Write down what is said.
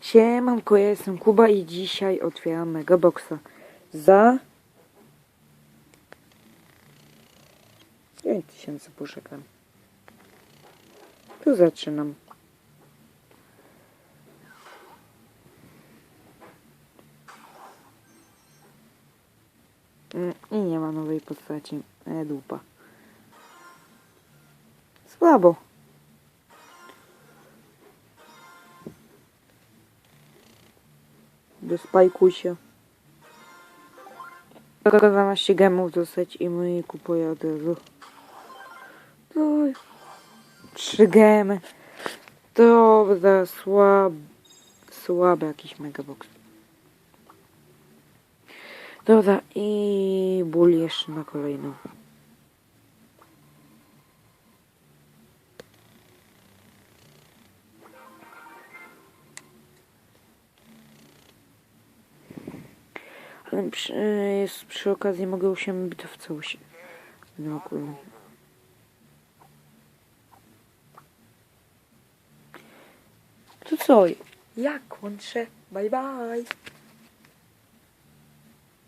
Siemanko, ja jestem Kuba i dzisiaj otwieram Megaboxa za 9000 poszekam. Tu zaczynam. Mm, I nie ma nowej postaci. E, dupa. Słabo. Wyspajkuj się. Tylko 12 gemów dostać i my kupuję od razu. Oj. Trzy gemy. Dobra, słab... Słaby jakiś megabox. Dobra, i ból jeszcze na kolejną. Przy, jest, przy okazji mogę siebie bitowca u siebie. No kurde. To co? Ja kończę. Bye bye.